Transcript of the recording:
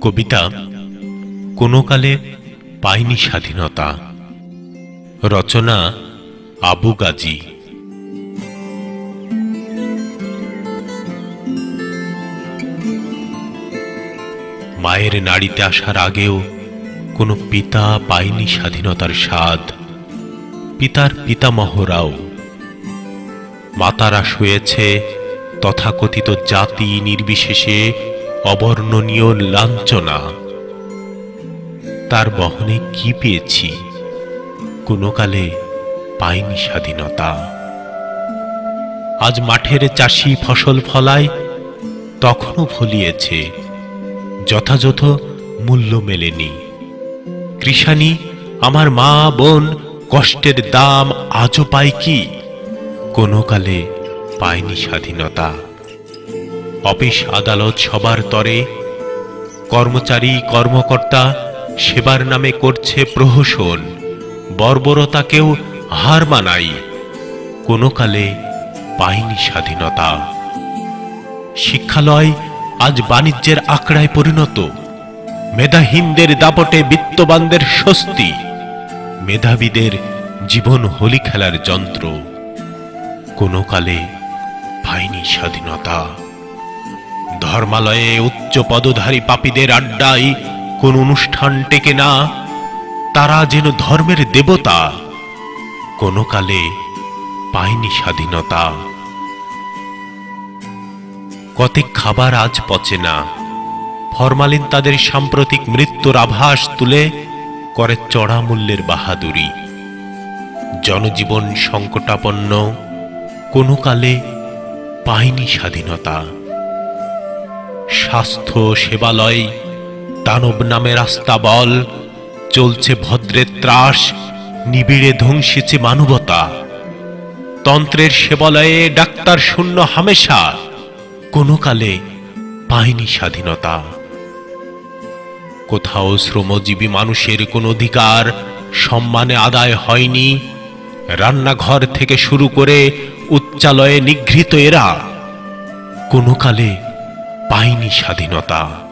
কবিতা, কোনো কালে পাইনি স্বাধীনতা। রচনা, আবু গাজী। মায়ের নাড়িতে আসার আগেও কোনো পিতা পায়নি স্বাধীনতার স্বাদ। পিতার পিতামহরাও মাতারা শুয়েছে, তথাকথিত জাতি নির্বিশেষে অবর্ণনীয় লাঞ্ছনা। তার বহনে কি পেয়েছি? কোনো কালে পাইনি স্বাধীনতা। আজ মাঠের চাষি ফসল ফলায়, তখনও ফলিয়েছে যথাযথ মূল্য মেলেনি। কৃষানি আমার মা বোন, কষ্টের দাম আজও পায় কি? কোনো কালে পায়নি স্বাধীনতা। অফিস আদালত সবার তরে, কর্মচারী, কর্মকর্তা সেবার নামে করছে প্রহসন, বর্বরতাকেও হার মানাই কোনো কালে পায়নি স্বাধীনতা। শিক্ষালয় আজ বাণিজ্যের আঁকড়ায় পরিণত, মেধাহীনদের দাপটে বিত্তবানদের স্বস্তি, মেধাবীদের জীবন হোলি খেলার যন্ত্র। কোনো কালে পায়নি স্বাধীনতা। ধর্মালয়ে উচ্চ পদধারী পাপীদের আড্ডায় কোন অনুষ্ঠান টেকে না, তারা যেন ধর্মের দেবতা কোনো কালে পায়নি স্বাধীনতা। কতেক খাবার আজ পচে না, ফরমালিন তাদের সাম্প্রতিক মৃত্যুর আভাস তুলে করে চড়া মূল্যের বাহাদুরি। জনজীবন সংকটাপন্ন কোনো কালে পায়নি স্বাধীনতা। স্বাস্থ্য সেবালয় দানব নামে রাস্তা বল, চলছে ভদ্রের ত্রাস, নিবিড়ে ধ্বংসেছে মানবতা। তন্ত্রের সেবালয়ে ডাক্তার শূন্য হামেশা, কোনো কালে পায়নি স্বাধীনতা। কোথাও শ্রমজীবী মানুষের কোন অধিকার সম্মানে আদায় হয়নি। রান্নাঘর থেকে শুরু করে উচ্চালয়ে নিঘৃত এরা। কোনো কালে পায়নি স্বাধীনতা।